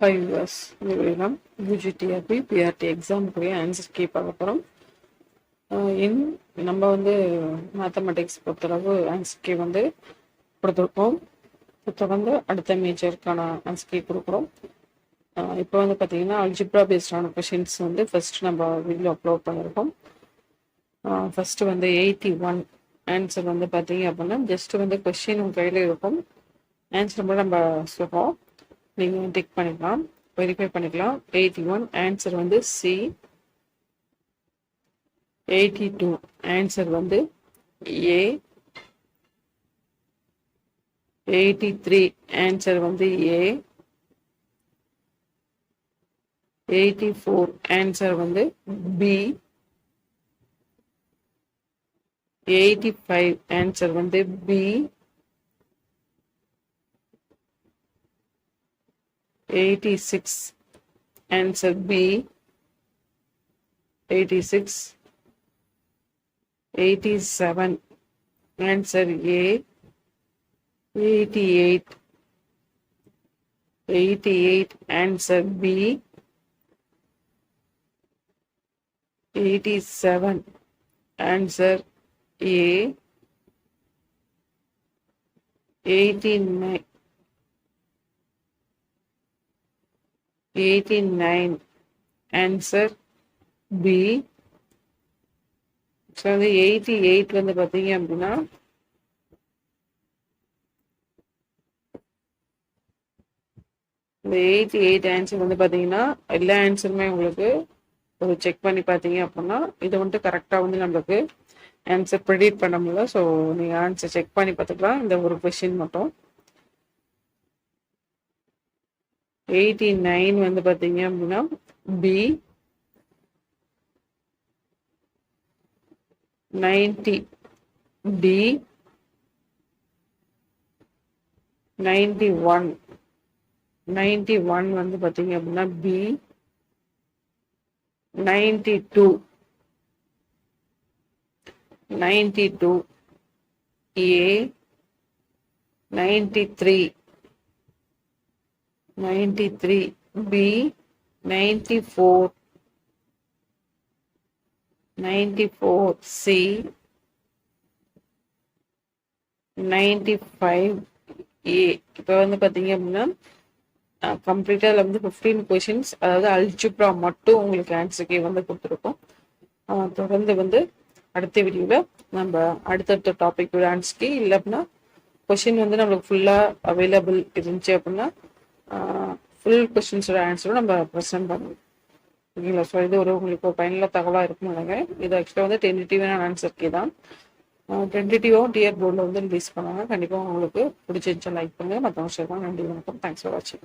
Five years நிறுவனம் UG TRB BRT எக்ஸாமுக்குரிய answer key பார்க்க போகிறோம் இன் நம்ம வந்து மேத்தமெட்டிக்ஸ் பொறுத்தளவு ஆன்சர் கீ வந்து கொடுத்துருக்கோம். தொடர்ந்து அடுத்த மேஜருக்கான ஆன்சர் கீ கொடுக்குறோம். இப்போ வந்து பார்த்தீங்கன்னா அல்ஜிப்ரா பேஸ்டான கொஷின்ஸ் வந்து ஃபர்ஸ்ட் நம்ம வீடியோ அப்லோட் பண்ணியிருக்கோம். ஃபர்ஸ்ட் வந்து எயிட்டி ஒன் ஆன்சர் வந்து பார்த்தீங்க அப்படின்னா ஜஸ்ட் வந்து கொஷின் உங்கள் கையில் இருக்கும். ஆன்சர் மட்டும் நம்ம சொல்கிறோம் நீங்கள் டிக் பண்ணிக்கலாம். வெரிஃபை பண்ணிக்கலாம். எயிட்டி ஒன் ஆன்சர் வந்து சி எயிட்டி டூ ஆன்சர் வந்து ஏ எயிட்டி த்ரீ ஆன்சர் வந்து ஏ எயிட்டி ஃபோர் ஆன்சர் வந்து பி எயிட்டி ஃபைவ் ஆன்சர் வந்து B 86 answer B 86 87 answer A 88 88 answer B 87 answer A 89 B eighty seven answer nine answer B so வந்து eighty eight வந்து பார்த்தீங்க அப்படின்னா இந்த eighty eight answer வந்து பார்த்தீங்கன்னா எல்லா ஆன்சருமே உங்களுக்கு ஒரு செக் பண்ணி பார்த்தீங்க அப்படின்னா இது வந்துட்டு கரெக்டாக வந்து நம்மளுக்கு ஆன்சர் ப்ரிடிக்ட் பண்ண முடியல ஸோ நீங்கள் ஆன்சர் செக் பண்ணி பார்த்துக்கலாம். இந்த ஒரு கொஷின் மட்டும். எயிட்டி நைன் வந்து பார்த்தீங்க அப்படின்னா B ninety D ninety one ninety one வந்து பார்த்தீங்க அப்படின்னா B ninety two ninety two A ninety three ninety three B ninety four ninety four C ninety five A இப்போ வந்து பார்த்தீங்க அப்படின்னா கம்ப்ளீட்டாக வந்து ஃபிஃப்டீன் கொஷின்ஸ் அதாவது அல்ஜிப்ரா மட்டும் உங்களுக்கு ஆன்சருக்கு வந்து கொடுத்துருக்கோம். தொடர்ந்து வந்து அடுத்த வீடியோவில் நம்ம அடுத்தடுத்த டாபிக் ஆன்சருக்கு இல்லை அப்படின்னா கொஷின் வந்து நம்மளுக்கு ஃபுல்லாக அவைலபிள் இருந்துச்சு அப்படின்னா ஃபுல் கொஸ்டின்ஸோட ஆன்சரும் நம்ம ப்ரெசென்ட் பண்ணுவோம் ஓகேங்களா ஸோ இது ஒரு உங்களுக்கு ஒரு பயனுள்ள தகவலாக இருக்கும் இல்லைங்க இது ஆக்சுவலாக வந்து டென்டிட்டிவான ஆன்சர் கே தான். டென்டேட்டிவாகவும் டிஆர் போர்டில் வந்து ரிலீஸ் பண்ணாங்க. கண்டிப்பாக உங்களுக்கு பிடிச்சிருந்துச்சா லைக் பண்ணுங்கள் மற்றவங்க ஷேர் நன்றி வணக்கம். தேங்க்ஸ் ஃபார் வாட்சிங்